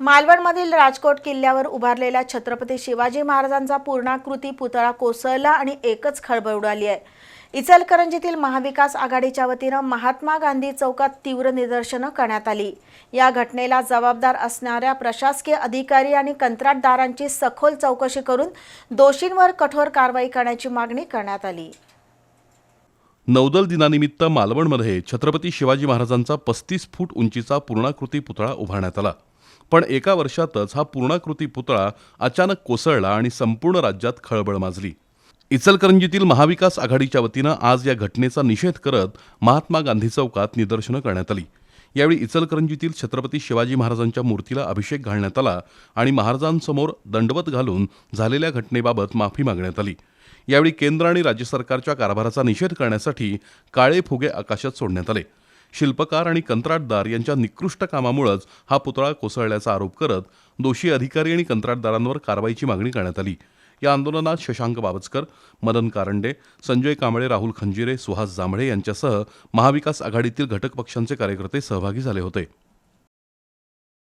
मालवणमधील राजकोट किल्ल्यावर उभारलेल्या छत्रपती शिवाजी महाराजांचा पूर्णाकृती पुतळा कोसळला आणि एकच खळबळ उडाली आहे. इचलकरंजीतील महाविकास आघाडीच्या वतीनं महात्मा गांधी चौकात तीव्र निदर्शनं करण्यात आली. या घटनेला जबाबदार असणाऱ्या प्रशासकीय अधिकारी आणि कंत्राटदारांची सखोल चौकशी करून दोषींवर कठोर कारवाई करण्याची मागणी करण्यात आली. नौदल दिनानिमित्त मालवणमध्ये छत्रपती शिवाजी महाराजांचा पस्तीस फूट उंचीचा पूर्णाकृती पुतळा उभारण्यात आला. पण एका वर्षातच हा पूर्णाकृती पुतळा अचानक कोसळला आणि संपूर्ण राज्यात खळबळ माजली. इचलकरंजीतील महाविकास आघाडीच्या वतीनं आज या घटनेचा निषेध करत महात्मा गांधी चौकात निदर्शनं करण्यात आली. यावेळी इचलकरंजीतील छत्रपती शिवाजी महाराजांच्या मूर्तीला अभिषेक घालण्यात आला आणि महाराजांसमोर दंडवत घालून झालेल्या घटनेबाबत माफी मागण्यात आली. यावेळी केंद्र आणि राज्य सरकारच्या कारभाराचा निषेध करण्यासाठी काळे फुगे आकाशात सोडण्यात आले. शिल्पकार आणि कंत्राटदार यांच्या निकृष्ट कामामुळेच हा पुतळा कोसळल्याचा आरोप करत दोषी अधिकारी आणि कंत्राटदारांवर कारवाईची मागणी करण्यात आली. या आंदोलनात शशांक बाबचकर मदन कारंडे संजय कांबळे राहुल खंजिरे सुहास जांभळे यांच्यासह महाविकास आघाडीतील घटक पक्षांचे कार्यकर्ते सहभागी झाले होते.